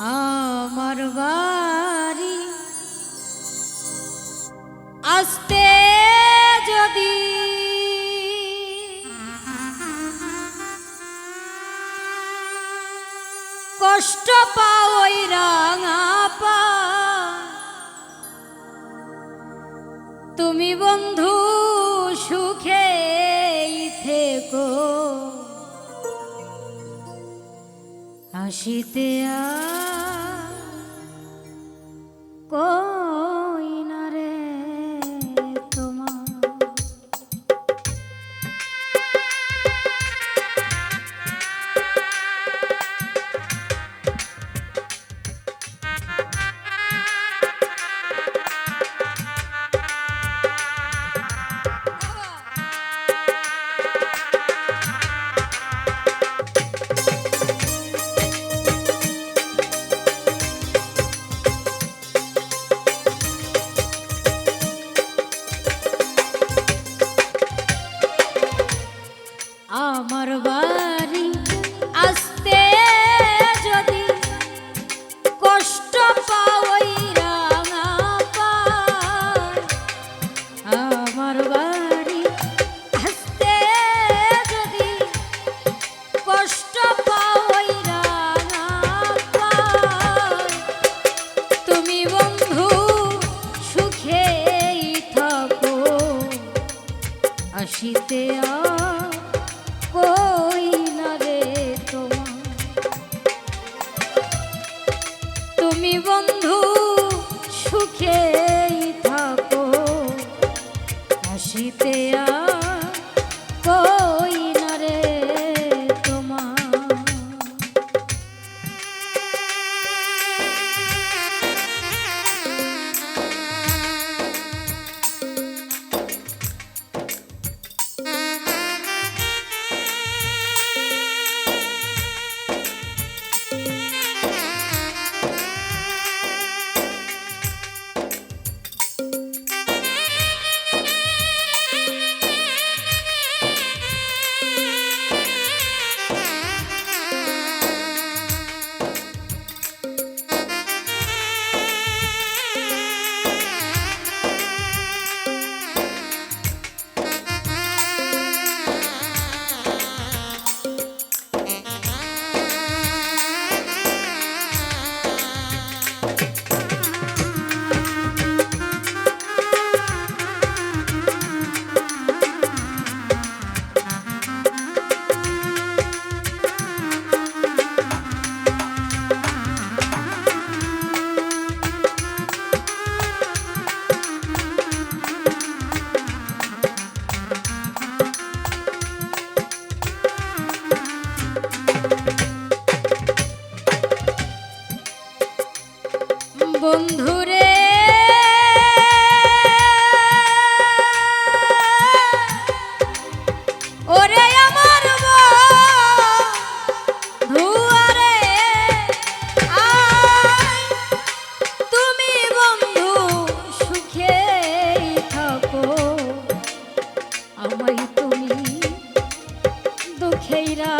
আমার বাড়ি আসতে যদি কষ্ট পাওই রাঙা পা। তুমি বন্ধু সুখে হাসিতে আ chiste. আমায় তুমি দুঃখেরা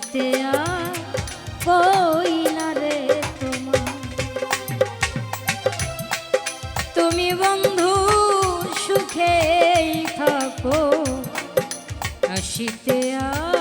যেতে আর না রে তোমার। তুমি বন্ধু সুখে থাকো আসিতে আর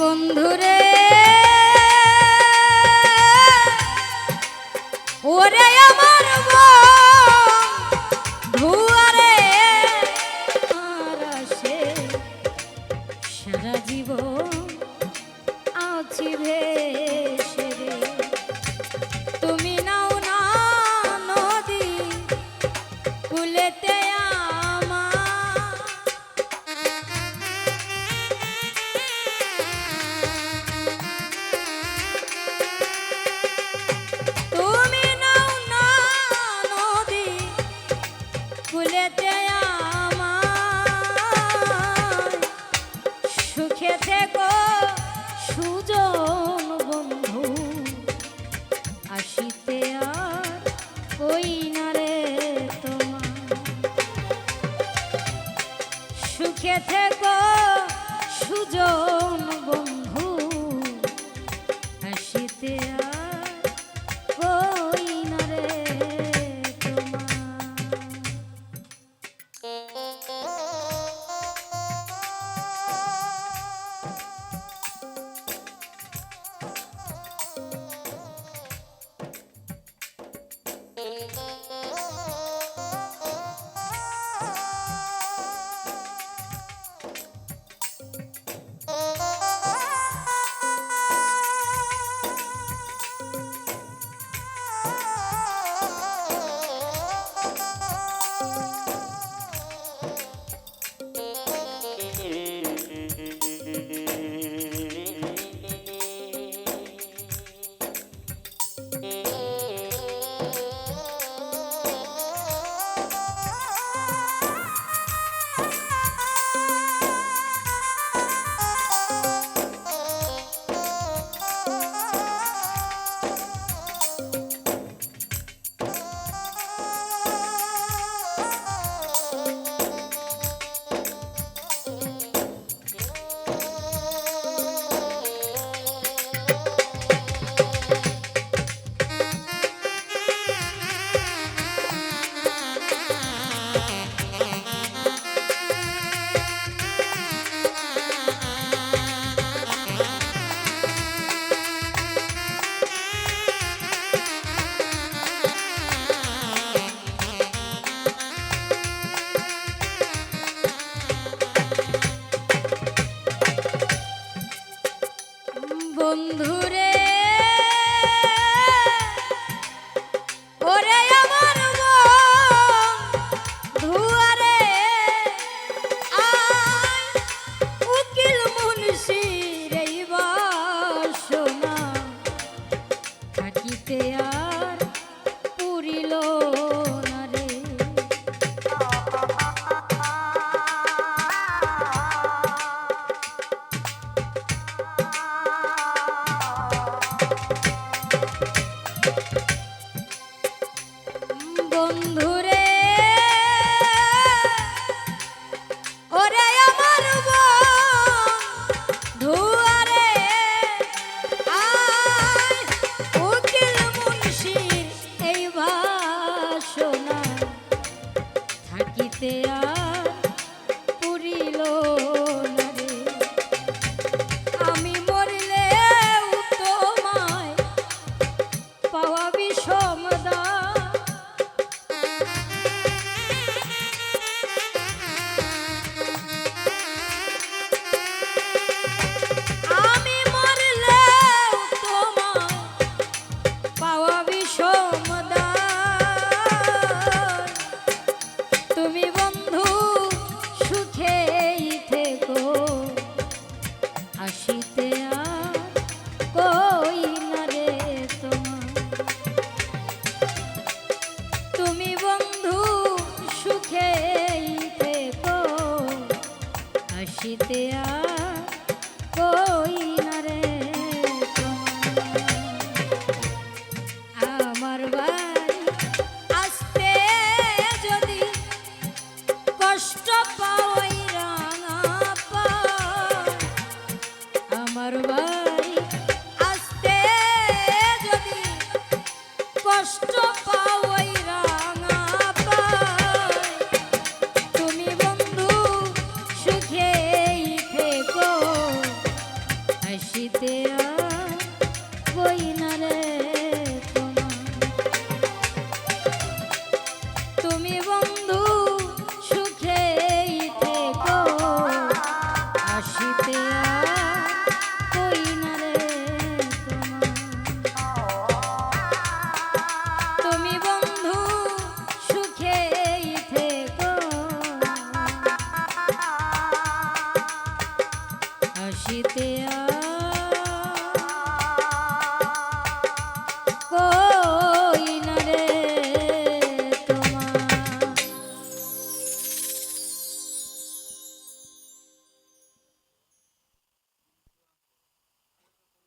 বন্ধুরে। ওরে আমার ধুয়ারে